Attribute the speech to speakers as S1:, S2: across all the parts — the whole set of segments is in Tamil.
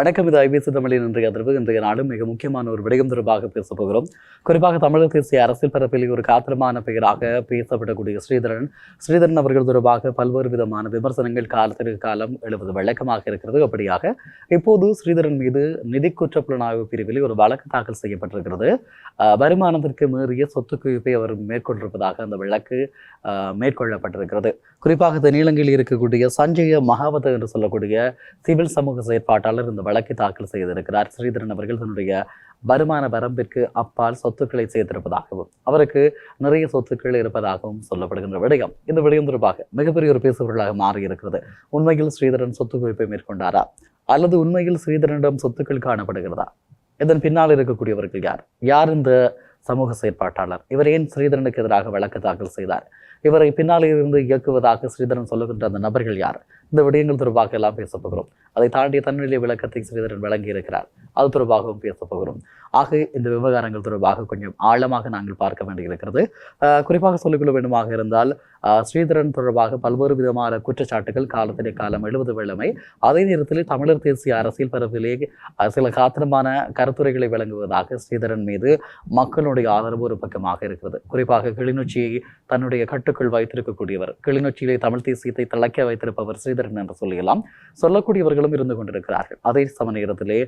S1: வணக்கம் இது ஐபிசி தமிழின் இன்றைய அதிர்வு இன்றைய நாளும் மிக முக்கியமான ஒரு விடயம் தொடர்பாக பேசப் போகிறோம். குறிப்பாக தமிழக தேசிய அரசியல் பரப்பில் ஒரு காத்திரமான பெயராக பேசப்படக்கூடிய ஸ்ரீதரன். ஸ்ரீதரன் அவர்கள் தொடர்பாக பல்வேறு விதமான விமர்சனங்கள் காலத்திற்கு காலம் எழுவது வழக்கமாக இருக்கிறது. அப்படியாக இப்போது ஸ்ரீதரன் மீது நிதி குற்ற புலனாய்வு பிரிவில் ஒரு வழக்கு தாக்கல் செய்யப்பட்டிருக்கிறது. வருமானத்திற்கு மீறிய சொத்து குவிப்பை அவர் மேற்கொண்டிருப்பதாக அந்த வழக்கு மேற்கொள்ளப்பட்டிருக்கிறது. குறிப்பாக தென்னிலங்கையில் இருக்கக்கூடிய சஞ்சய மகாவத என்று சொல்லக்கூடிய சிவில் சமூக செயற்பாட்டாளர் இந்த வழக்கை தாக்கல் செய்திருக்கிறார். ஸ்ரீதரன் அவர்கள் தன்னுடைய வருமான வரம்பிற்கு அப்பால் சொத்துக்களை சேர்த்திருப்பதாகவும் அவருக்கு நிறைய சொத்துக்கள் இருப்பதாகவும் சொல்லப்படுகின்ற விடயம் இந்த விடயம் தொடர்பாக மிகப்பெரிய ஒரு பேசுபொருளாக மாறி இருக்கிறது உண்மையில் ஸ்ரீதரன் சொத்து குவிப்பை மேற்கொண்டாரா? அல்லது உண்மையில் ஸ்ரீதரனிடம் சொத்துக்கள் காணப்படுகிறதா? இதன் பின்னால் இருக்கக்கூடியவர்கள் யார்? யார் இந்த சமூக செயற்பாட்டாளர்? இவர் ஏன் ஸ்ரீதரனுக்கு எதிராக வழக்கு தாக்கல் செய்தார்? இவரை பின்னாலிருந்து இயக்குவதாக ஸ்ரீதரன் சொல்லுகின்ற அந்த நபர்கள் யார்? இந்த விடயங்கள் தொடர்பாக எல்லாம் பேசப்போகிறோம் அதை தாண்டிய தன்னிலை விளக்கத்தை ஸ்ரீதரன் வழங்கி இருக்கிறார் அது தொடர்பாகவும் பேசப்போகிறோம் ஆக இந்த விவகாரங்கள் தொடர்பாக கொஞ்சம் ஆழமாக நாங்கள் பார்க்க வேண்டியிருக்கிறது. குறிப்பாக சொல்லிக்கொள்ள வேண்டுமாக இருந்தால் ஸ்ரீதரன் தொடர்பாக பல்வேறு விதமான குற்றச்சாட்டுகள் காலத்திலே காலம் எழுபது வெள்ளமை அதே நேரத்தில் தமிழர் தேசிய அரசியல் பரப்பிலே சில காத்திரமான கருத்துரைகளை வழங்குவதாக ஸ்ரீதரன் மீது மக்களுடைய ஆதரவு ஒரு பக்கமாக இருக்கிறது. குறிப்பாக கிளிநொச்சியை தன்னுடைய கட்டுக்குள் வைத்திருக்கக்கூடியவர் கிளிநொச்சியிலே தமிழ் தேசியத்தை தலைக்க வைத்திருப்பவர் ஸ்ரீதரன் ஸ்ரீதரன் என்று சொல்லலாம் சொல்லக்கூடியவர்களும் இருந்து கொண்டிருக்கிறார்கள். அதே சம நேரத்திலே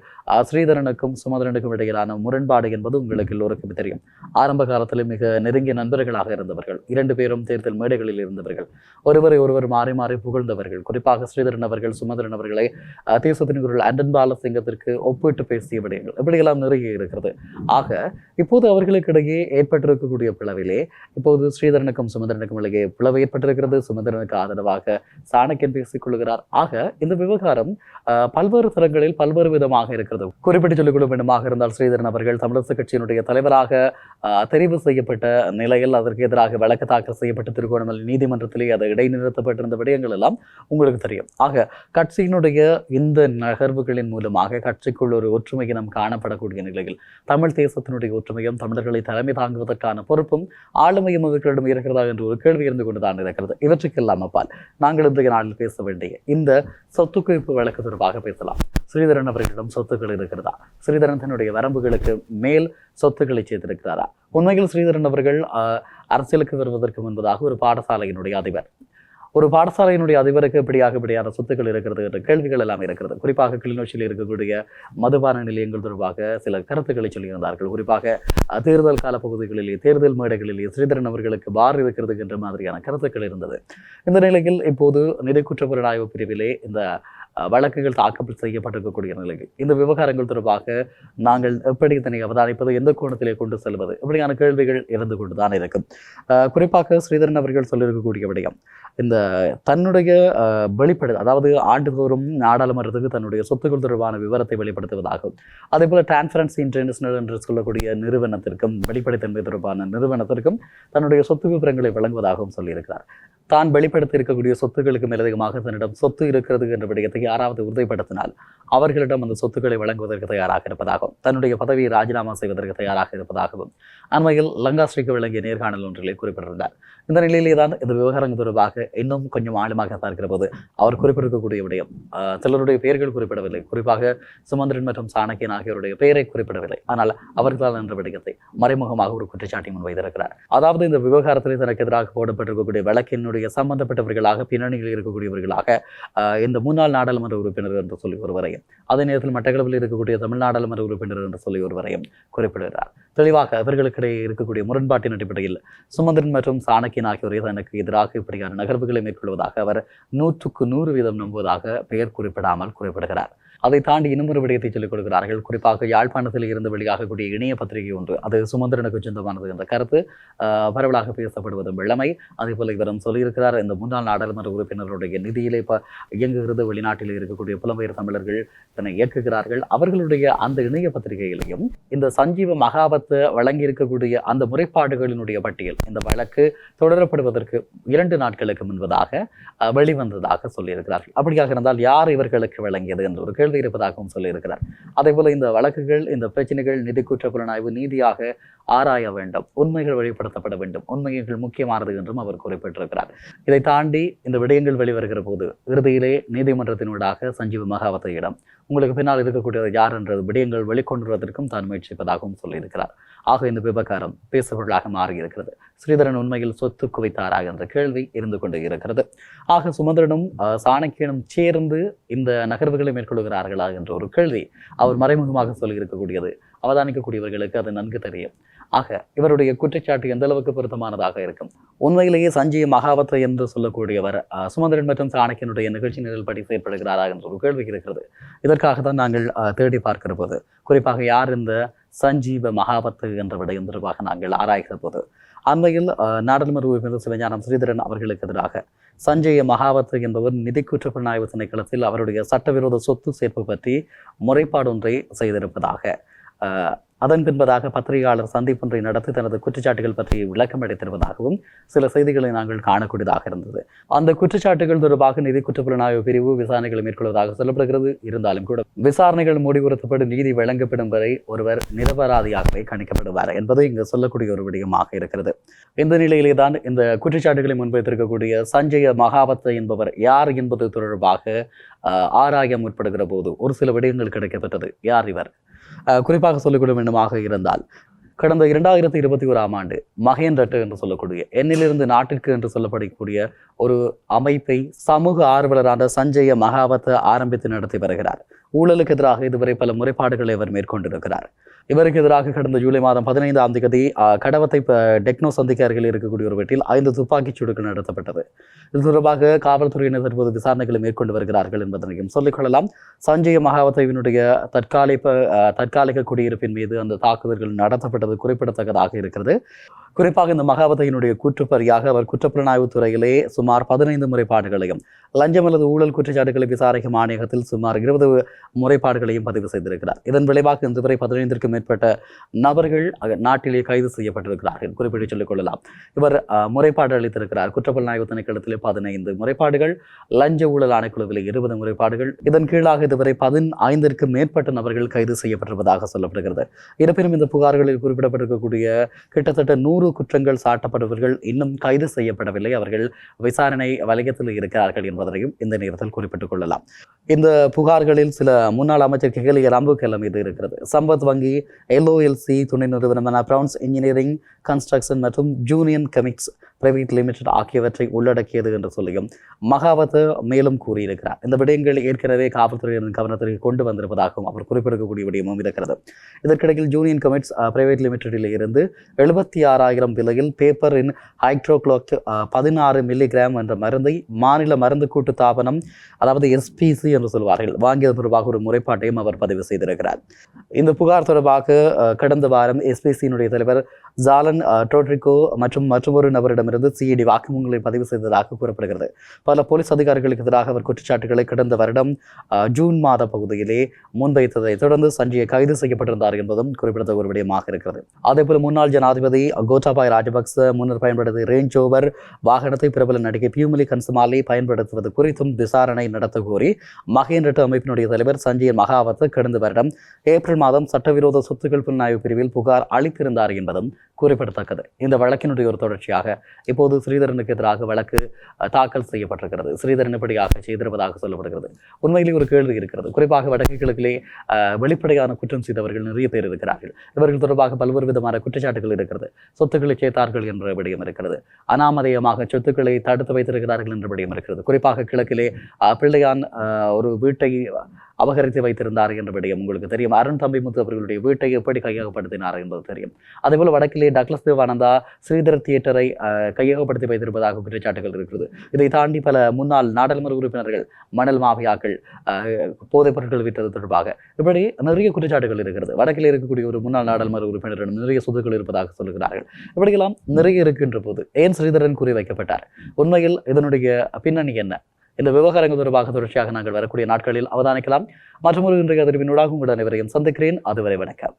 S1: ஸ்ரீதரனுக்கும் சுமதரனுக்கும் இடையிலான முரண்பாடு என்பது உங்களுக்கு எல்லோருக்கும் தெரியும். ஆரம்ப காலத்தில் மிக நெருங்கிய நண்பர்களாக இருந்தவர்கள் இரண்டு பேரும் தேர்தல் மேடைகளில் இருந்தவர்கள் ஒருவரை ஒருவர் மாறி மாறி புகழ்ந்தவர்கள் குறிப்பாக ஸ்ரீதரன் அவர்கள் சுமதரன் அவர்களை தேசத்தின் குரல் அண்டன் பாலசிங்கத்திற்கு ஒப்பிட்டு பேசிய விடயங்கள் இப்படியெல்லாம் நிறைய இருக்கிறது. ஆக இப்போது அவர்களுக்கிடையே ஏற்பட்டிருக்கக்கூடிய பிளவிலே இப்போது ஸ்ரீதரனுக்கும் சுமந்திரனுக்கும் இடையே பிளவு ஏற்பட்டிருக்கிறது. சுமந்திரனுக்கு ஆதரவாக சாணக்கியன் பேசிக் கொள்கிறார். ஆக இந்த விவகாரம் பல்வேறு தரங்களில் பல்வேறு விதமாக இருக்கிறது. குறிப்பிட்டு சொல்லிக் கொள்ள வேண்டுமாக இருந்தால் ஸ்ரீதரன் அவர்கள் தமிழரசு கட்சியினுடைய தலைவராக தெரிவு செய்யப்பட்ட நிலையில் அதற்கு எதிராக வழக்கு தாக்கல் செய்யப்பட்ட திருகோணமலை நீதிமன்றத்திலே அது இடைநிறுத்தப்பட்டிருந்த விடயங்கள் எல்லாம் உங்களுக்கு தெரியும். ஆக கட்சியினுடைய இந்த நகர்வுகளின் மூலமாக கட்சிக்குள் ஒரு ஒற்றுமை இனம் காணப்படக்கூடிய நிலையில் தமிழ் தேசத்தினுடைய ஒற்றுமையும் தமிழர்களை தலைமை தாங்குவதற்கான பொறுப்பும் ஆளுமையும் அவர்களிடம் இருக்கிறதா என்று ஒரு கேள்வி இருந்து கொண்டுதான் இருக்கிறது. இவற்றுக்கெல்லாம் அப்பால் நாங்கள் இன்றைய நாளில் பேச வேண்டும் வேண்டிய இந்த சொத்து குவிப்பு வழக்கு தொடர்பாக பேசலாம். ஸ்ரீதரன் அவர்களிடம் சொத்துக்கள் இருக்கிறதா? ஸ்ரீதரன் தன்னுடைய வரம்புகளுக்கு மேல் சொத்துக்களை செய்திருக்கிறாரா உண்மையில் ஸ்ரீதரன் அவர்கள் அரசியலுக்கு வருவதற்கு முன்பதாக ஒரு பாடசாலையினுடைய அதிபர். ஒரு பாடசாலையினுடைய அதிபருக்கு இப்படியாக இப்படியான சொத்துக்கள் இருக்கிறது என்ற கேள்விகள் எல்லாம் இருக்கிறது. குறிப்பாக கிளிநொச்சியில் இருக்கக்கூடிய மதுபான நிலையங்கள் தொடர்பாக சில கருத்துக்களை சொல்லியிருந்தார்கள். குறிப்பாக தேர்தல் கால பகுதிகளிலே தேர்தல் மேடைகளிலே ஸ்ரீதரன் அவர்களுக்கு பார் இருக்கிறது என்ற மாதிரியான கருத்துக்கள் இருந்தது. இந்த நிலையில் இப்போது நிதி குற்ற பிரிவிலே இந்த வழக்குகள் தாக்கல் செய்யப்பட்டிருக்கக்கூடிய நிலையில் இந்த விவகாரங்கள் தொடர்பாக நாங்கள் எப்படி இதனை அவதானிப்பது எந்த கோணத்திலே கொண்டு செல்வது இப்படியான கேள்விகள் இருந்து கொண்டுதான் இருக்கும். குறிப்பாக ஸ்ரீதரன் அவர்கள் சொல்லியிருக்கக்கூடிய விடயம் இந்த தன்னுடைய வெளிப்படு அதாவது ஆண்டுதோறும் நாடாளுமன்றத்துக்கு தன்னுடைய சொத்துக்கள் தொடர்பான விவரத்தை வெளிப்படுத்துவதாகும். அதே போல டிரான்ஸ்பரன்சி இன்டர்நேஷனல் என்று சொல்லக்கூடிய நிறுவனத்திற்கும் வெளிப்படைத்தன்மை தொடர்பான நிறுவனத்திற்கும் தன்னுடைய சொத்து விவரங்களை வழங்குவதாகவும் சொல்லியிருக்கிறார். தான் வெளிப்படுத்தி இருக்கக்கூடிய சொத்துக்களுக்கு மேலதிகமாக தன்னிடம் சொத்து இருக்கிறது என்ற விடயத்தை யாராவது உறுதிப்படுத்தினால் அவர்களிடம் அந்த சொத்துக்களை வழங்குவதற்கு தயாராக இருப்பதாகவும் தன்னுடைய பதவியை ராஜினாமா செய்வதற்கு தயாராக இருப்பதாகவும் அண்மையில் லங்காஸ்ரீக்கு வழங்கிய நேர்காணல் ஒன்றிலே குறிப்பிட்டிருந்தார். இந்த நிலையிலே தான் இந்த விவகாரங்கள் தொடர்பாக இன்னும் கொஞ்சம் ஆழமாக பார்க்கிற போது அவர் குறிப்பிட்டிருக்கக்கூடிய விடயம் சிலருடைய பெயர்கள் குறிப்பிடவில்லை. குறிப்பாக சுமந்திரன் மற்றும் சாணக்கியன் ஆகியோருடைய பெயரை குறிப்பிடவில்லை. ஆனால் அவர்களால் என்ற விடயத்தை மறைமுகமாக ஒரு குற்றச்சாட்டை முன்வைத்திருக்கிறார் அதாவது இந்த விவகாரத்திலே தனக்கு எதிராக போடப்பட்டிருக்கக்கூடிய வழக்கினுடைய சம்பந்தப்பட்டவர்களாக பின்னணியில் இருக்கக்கூடியவர்களாக இந்த முன்னாள் நாடாளுமன்ற உறுப்பினர் என்று சொல்லி ஒருவரையும் அதே நேரத்தில் மட்டக்களப்பில் இருக்கக்கூடிய தமிழ் நாடாளுமன்ற உறுப்பினர் என்று சொல்லி ஒருவரையும் குறிப்பிடுகிறார். தெளிவாக அவர்களுக்கிடையே இருக்கக்கூடிய முரண்பாட்டின் அடிப்படையில் சுமந்திரன் மற்றும் சாணக்கியன் ஆகியோரை தனக்கு எதிராக இப்படியான நகர்வுகளை மேற்கொள்வதாக அவர் நூற்றுக்கு நூறு வீதம் நம்புவதாக பெயர் குறிப்பிடாமல் குறிப்பிடுகிறார். அதை தாண்டி இன்னும் ஒரு விடயத்தை சொல்லிக் கொடுக்கிறார்கள் குறிப்பாக யாழ்ப்பாணத்தில் இருந்து வெளியாகக்கூடிய இணைய பத்திரிகை ஒன்று. அது சுமந்திரனுக்கு சொந்தமானது என்ற கருத்து பரவலாக பேசப்படுவது வெள்ளமை அதே போல இவரும் சொல்லியிருக்கிறார் இந்த முன்னாள் நாடாளுமன்ற உறுப்பினர்களுடைய நிதியிலே இப்போ இயங்குகிறது. வெளிநாட்டில் இருக்கக்கூடிய புலம்பெயர் தமிழர்கள் இதனை இயக்குகிறார்கள். அவர்களுடைய அந்த இணைய பத்திரிகையிலையும் இந்த சஞ்சீவ மகாபத்து வழங்கி இருக்கக்கூடிய அந்த முறைப்பாடுகளினுடைய பட்டியல் இந்த வழக்கு தொடரப்படுவதற்கு இரண்டு நாட்களுக்கு முன்பதாக வெளிவந்ததாக சொல்லியிருக்கிறார்கள். அப்படியாக இருந்தால் யார் இவர்களுக்கு வழங்கியது என்ற ஒரு கேள்வி கேள்வி இருப்பதாகவும் சொல்லியிருக்கிறார். அதே போல இந்த வழக்குகள் இந்த பிரச்சனைகள் நிதி குற்ற புலனாய்வு நீதியாக ஆராய வேண்டும். உண்மைகள் வெளிப்படுத்தப்பட வேண்டும். உண்மைகள் முக்கியமானது என்றும் அவர் குறிப்பிட்டிருக்கிறார். இதை தாண்டி இந்த விடயங்கள் வெளிவருகிற போது இறுதியிலே நீதிமன்றத்தினூடாக சஞ்சீவ் மகாவத்தையிடம் உங்களுக்கு பின்னால் இருக்கக்கூடியது யார்? என்றது விடயங்கள் வெளிக்கொண்டுவதற்கும் தான் முயற்சிப்பதாகவும் சொல்லியிருக்கிறார். ஆக இந்த விவகாரம் பேசுபொருளாக மாறியிருக்கிறது. ஸ்ரீதரன் உண்மையில் சொத்து குவித்தாராக என்ற கேள்வி இருந்து கொண்டு இருக்கிறது. ஆக சுமந்திரனும் சாணக்கியனும் சேர்ந்து இந்த நகர்வுகளை மேற்கொள்கிறார்களா என்ற ஒரு கேள்வி அவர் மறைமுகமாக சொல்லியிருக்கக்கூடியது. அவதானிக்கக்கூடியவர்களுக்கு அது நன்கு தெரியும். ஆக இவருடைய குற்றச்சாட்டு எந்த அளவுக்கு பொருத்தமானதாக இருக்கும்? உண்மையிலேயே சஞ்சய் மகாவத்தை என்று சொல்லக்கூடியவர் சுமந்திரன் மற்றும் சாணக்கியனுடைய நிகழ்ச்சி நிரல்படி செயற்படுகிறாரா என்ற ஒரு கேள்வி இருக்கிறது. இதற்காக தான் நாங்கள் அஹ், தேடி பார்க்கிற போது குறிப்பாக யார் இந்த சஞ்சீவ மகாபத்து என்ற விடயம் தொடர்பாக நாங்கள் ஆராய்கிற போது அண்மையில் நாடாளுமன்ற உறுப்பினர் சிவஞானம் ஸ்ரீதரன் அவர்களுக்கு எதிராக சஞ்சய மகாவத்து என்பவர் நிதி குற்ற திணைக்களத்தில் அவருடைய சட்டவிரோத சொத்து சேர்ப்பு பற்றி முறைப்பாடு ஒன்றை செய்திருப்பதாக அதன் பின்பதாக பத்திரிகையாளர் சந்திப்பொன்றை நடத்தி தனது குற்றச்சாட்டுகள் பற்றி விளக்கம் அளித்திருப்பதாகவும் சில செய்திகளை நாங்கள் காணக்கூடியதாக இருந்தது. அந்த குற்றச்சாட்டுகள் தொடர்பாக நிதி குற்றப்புலனாய்வு பிரிவு விசாரணைகளை மேற்கொள்வதாக சொல்லப்படுகிறது. இருந்தாலும் கூட விசாரணைகள் முடிவுறுத்தப்பட்டு நீதி வழங்கப்படும் வரை ஒருவர் நிரபராதியாகவே கணிக்கப்படுவார் என்பது இங்கு சொல்லக்கூடிய ஒரு விடயமாக இருக்கிறது. இந்த நிலையிலே தான் இந்த குற்றச்சாட்டுகளை முன்வைத்திருக்கக்கூடிய சஞ்சய மகாபத்த என்பவர் யார் என்பது தொடர்பாக ஆஹ், ஆராய முற்படுகிற போது ஒரு சில விடயங்கள் கிடைக்கப்பட்டது. யார் இவர்? குறிப்பாக சொல்லிக்கொள்ள வேண்டுமாக இருந்தால் கடந்த இரண்டாயிரத்தி இருபத்தி ஓராம் ஆண்டு மகேன் ரட்டு என்று சொல்லக்கூடிய எண்ணிலிருந்து நாட்டிற்கு என்று சொல்லப்படக்கூடிய ஒரு அமைப்பை சமூக ஆர்வலரான சஞ்சய மகாவத் ஆரம்பித்து நடத்தி வருகிறார். ஊழலுக்கு எதிராக இதுவரை பல முறைப்பாடுகளை அவர் மேற்கொண்டிருக்கிறார். இவருக்கு எதிராக கடந்த ஜூலை மாதம் பதினைந்தாம் தேதி கடவத்தை டெக்னோ சந்திக்கு அருகில் இருக்கக்கூடிய ஒரு வீட்டில் ஐந்து துப்பாக்கிச் சூடுகள் நடத்தப்பட்டது. இது தொடர்பாக காவல்துறையினர் தற்போது விசாரணைகளை மேற்கொண்டு வருகிறார்கள் என்பதனையும் சொல்லிக்கொள்ளலாம் சஞ்சய மகாவத்தவினுடைய தற்காலிக தற்காலிக குடியிருப்பின் மீது அந்த தாக்குதல்கள் நடத்தப்பட்டது குறிப்பிடத்தக்கதாக இருக்கிறது. குறிப்பாக இந்த மகாவதையினுடைய கூற்றுப்பறியாக அவர் குற்றப்புலனாய்வு துறையிலே சுமார் பதினைந்து முறைப்பாடுகளையும் லஞ்சம் அல்லது ஊழல் குற்றச்சாட்டுகளை விசாரிக்கும் ஆணையகத்தில் சுமார் இருபது முறைப்பாடுகளையும் பதிவு செய்திருக்கிறார். இதன் விளைவாக இன்று வரை பதினைந்திற்கும் மேற்பட்ட நபர்கள் நாட்டிலே கைது செய்யப்பட்டிருக்கிறார்கள். குறிப்பிட்டு சொல்லிக் கொள்ளலாம். இவர் முறைப்பாடு அளித்திருக்கிறார். குற்றப்புலனாய்வு திணைக்களத்திலே பதினைந்து முறைப்பாடுகள் லஞ்ச ஊழல் ஆணைக்குழுவில் இருபது முறைப்பாடுகள். இதன் கீழாக இதுவரை பதினைந்திற்கும் மேற்பட்ட நபர்கள் கைது செய்யப்பட்டிருப்பதாக சொல்லப்படுகிறது. இருப்பினும் இந்த புகார்களில் குறிப்பிடப்பட்டிருக்கக்கூடிய கிட்டத்தட்ட நூறு குற்றங்கள் சாட்டப்பட்டவர்கள் இன்னும் கைது செய்யப்படவில்லை. அவர்கள் விசாரணை வலயத்தில் இருக்கிறார்கள் என்பதையும் இந்த நேரத்தில் குறிப்பிட்டுக் கொள்ளலாம். இந்த புகார்களில் சில முன்னாள் அமைச்சர் கிகலிய ராம்புக்கெல்லாம் மீது இருக்கிறது. சம்பத் வங்கி எல்ஓஎல்சி துணை நிறுவனமான பிரவுன்ஸ் இன்ஜினியரிங் கன்ஸ்ட்ரக்ஷன் மற்றும் ஜூனியன் கெமிக்ஸ் பிரைவேட் லிமிடெட் ஆகியவற்றை உள்ளடக்கியது என்று சொல்லியும் மகாவத் மேலும் கூறியிருக்கிறார். இந்த விடயங்கள் ஏற்கனவே காவல்துறையினரின் கவனத்திற்கு கொண்டு வந்திருப்பதாகவும் அவர் குறிப்பிடக்கூடிய விடயமும் இருக்கிறது. இதற்கிடையில் ஜூனியன் கமிட்ஸ் பிரைவேட் லிமிடெடில் இருந்து எழுபத்தி ஆறாயிரம் விலையில் பேப்பர் இன் ஹைட்ரோக்ளோக் பதினாறு மில்லிகிராம் என்ற மருந்தை மாநில மருந்து கூட்டு தாபனம் அதாவது எஸ்பிசி என்று சொல்வார்கள் வாங்கியது தொடர்பாக ஒரு முறைப்பாட்டையும் அவர் பதிவு செய்திருக்கிறார். இந்த புகார் தொடர்பாக கடந்த வாரம் எஸ்பிசியினுடைய தலைவர் ஜாலன் டோட்ரிகோ மற்றும் மற்றொரு நபரிடமிருந்து சிஐடி வாக்குமூலங்களை பதிவு செய்ததாக கூறப்படுகிறது. பல போலீஸ் அதிகாரிகளுக்கு எதிராக அவர் குற்றச்சாட்டுகளை கடந்த வருடம் ஜூன் மாத பகுதியிலே முன்வைத்ததை தொடர்ந்து சஞ்சயை கைது செய்யப்பட்டிருந்தார் என்பதும் குறிப்பிடத்தக்க ஒரு விடயமாக இருக்கிறது. அதேபோல முன்னாள் ஜனாதிபதி கோட்டாபாய் ராஜபக்ச முன்னர் பயன்படுத்திய ரேஞ்ச் ஓவர் வாகனத்தை பிரபல நடிகை பியூமிலி கன்சுமாலி பயன்படுத்துவது குறித்தும் விசாரணை நடத்த கோரி மகேந்திரட்டு அமைப்பினுடைய தலைவர் சஞ்சய் மகாவத் கடந்த வருடம் ஏப்ரல் மாதம் சட்டவிரோத சொத்துக்கள் புலனாய்வு பிரிவில் புகார் அளித்திருந்தார் என்பதும் குறிப்பிடத்தக்கது. இந்த வழக்கினுடைய ஒரு தொடர்ச்சியாக இப்போது ஸ்ரீதரனுக்கு எதிராக வழக்கு தாக்கல் செய்யப்பட்டிருக்கிறது. ஸ்ரீதரன் இப்படியாக செய்திருப்பதாக சொல்லப்படுகிறது. உண்மையிலே ஒரு கேள்வி இருக்கிறது. குறிப்பாக வடக்கு கிழக்கிலே வெளிப்படையான குற்றம் செய்தவர்கள் நிறைய பேர் இருக்கிறார்கள். இவர்கள் தொடர்பாக பல்வேறு விதமான குற்றச்சாட்டுகள் இருக்கிறது. சொத்துக்களை சேர்த்தார்கள் என்ற விடயம் இருக்கிறது. அனாமதேயமாக சொத்துக்களை தடுத்து வைத்திருக்கிறார்கள் என்ற விடயம் இருக்கிறது. குறிப்பாக கிழக்கிலே பிள்ளையான் ஒரு வீட்டை அபகரித்து வைத்திருந்தார் என்ற விடயம் உங்களுக்கு தெரியும். அருண் தம்பிமுத்து அவர்களுடைய வீட்டை எப்படி கையகப்படுத்தினார் என்பது தெரியும். அதேபோல் வடக்கிலே டக்ளஸ் தேவானந்தா ஸ்ரீதர் தியேட்டரை கையகப்படுத்தி வைத்திருப்பதாக குற்றச்சாட்டுகள் இருக்கிறது. இதை தாண்டி பல முன்னாள் நாடாளுமன்ற உறுப்பினர்கள் மணல் மாஃபியாக்கள் அஹ், போதைப் பொருட்கள் விற்றது தொடர்பாக இப்படி நிறைய குற்றச்சாட்டுகள் இருக்கிறது. வடக்கில் இருக்கக்கூடிய ஒரு முன்னாள் நாடாளுமன்ற உறுப்பினரிடம் நிறைய சொத்துக்கள் இருப்பதாக சொல்லுகிறார்கள். இப்படியெல்லாம் நிறைய இருக்கின்ற போது ஏன் ஸ்ரீதரன் குறி வைக்கப்பட்டார் உண்மையில் இதனுடைய பின்னணி என்ன? இந்த விவகாரங்கள் தொடர்பாக தொடர்ச்சியாக நாங்கள் வரக்கூடிய நாட்களில் அவதானிக்கலாம். மற்றும் ஒரு இன்றைய அதிர்வினூடாக உங்கள் அனைவரையும் சந்திக்கிறேன். அதுவரை வணக்கம்.